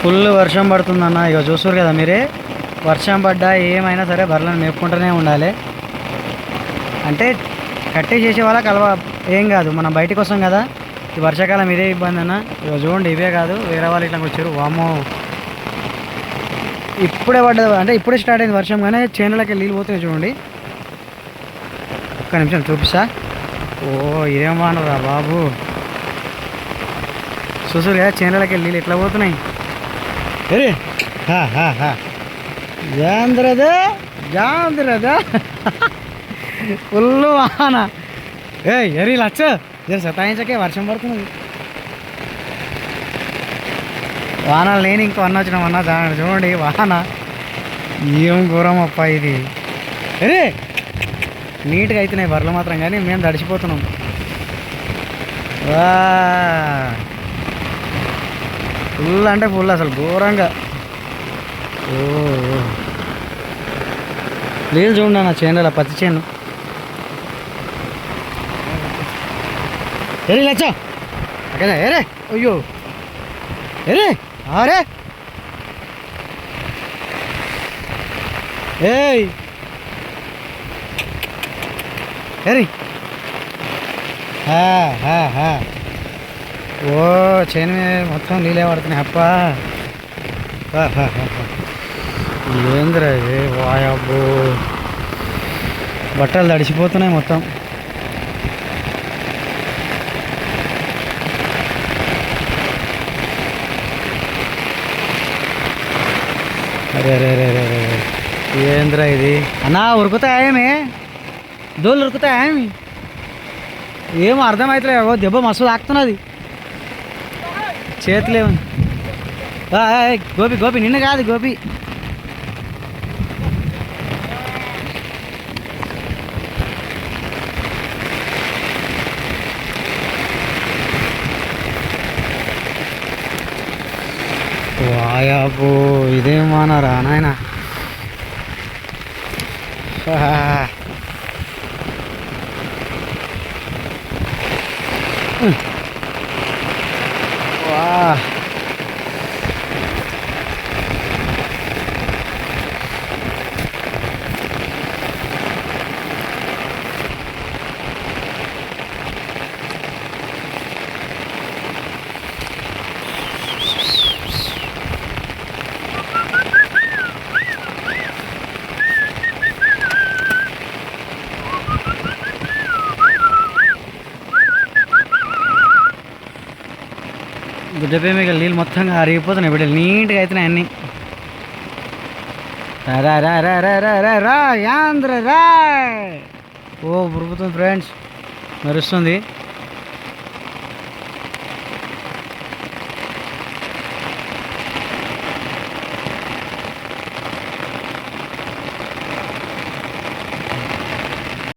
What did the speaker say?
Full వర్షం పడుతుందన్న. ఇక చూస్తారు కదా మీరే. వర్షం పడ్డా ఏమైనా సరే బర్రెలను మేపుకుంటూనే ఉండాలి. అంటే కట్టే చేసే వాళ్ళకి అలవా ఏం కాదు. మనం బయటకు వస్తాం కదా. ఈ వర్షాకాలం ఇదే ఇబ్బంది అన్న ఇక చూడండి ఇవే కాదు. వేరే వాళ్ళు ఇట్లా వచ్చారు వామో ఇప్పుడే పడ్డది అంటే ఇప్పుడే స్టార్ట్ అయింది వర్షం కానీ చేనులకి నీళ్ళు పోతున్నాయి చూడండి. ఒక్క నిమిషం చూపిస్తా. ఓ ఇదేం వానరా బాబు. చూసారు కదా చేనులకి నీళ్ళు ఎట్లా పోతున్నాయి? అరే హా హా హా. జాంద్రదా జాంద్రదా. ఫుల్ వాహన ఏ ఎరి లచ్చ. జర సతాయించకే వర్షం పడుతున్నది వాహనాలు నేను ఇంకో అన్న వచ్చిన అన్న చూడండి వాహన ఏం ఘోరం అప్ప ఇది. అరే నీట్గా అవుతున్నాయి బర్రెలు మాత్రం కానీ మేము తడిసిపోతున్నాం. వా. ఫుల్ అంటే ఫుల్ అసలు ఘోరంగా. ఓ ఓ. లేదు చూడండి నా చేనుల పత్తి చేను ఎరే లచ్చా అక్కడ ఏరే అయ్యో. ఏరే ఆరే ఏయ్. ఏరి హా, హా, హా. ఓ చైన్ మొత్తం నీళ్ళే పడుతున్నాయి. అప్ప ఏందిరా ఇది? వాయబ్బో బట్టలు తడిసిపోతున్నాయి మొత్తం. అరే అరే అరే అరే అరే ఏందిరా ఇది? అన్నా ఉరుకుతాయేమి దోళ్ళు ఉరుకుతాయేమి ఏం అర్థమవుతలే ఓ దెబ్బ మస్తు తాకుతున్నది. చేతులే గోపి గోపి నిన్న కాదు గోపి. వాయాబో ఇదేం మానరా నాయన వా గుడ్డపై మీకు నీళ్ళు మొత్తంగా అరిగిపోతున్నాయి ఇప్పుడు నీట్గా అవుతున్నాయి అన్నీ. రా రా రా రా రా రా రా యాంద్ర రా. ఓ ప్రభుత్వం ఫ్రెండ్స్ మెరుస్తుంది.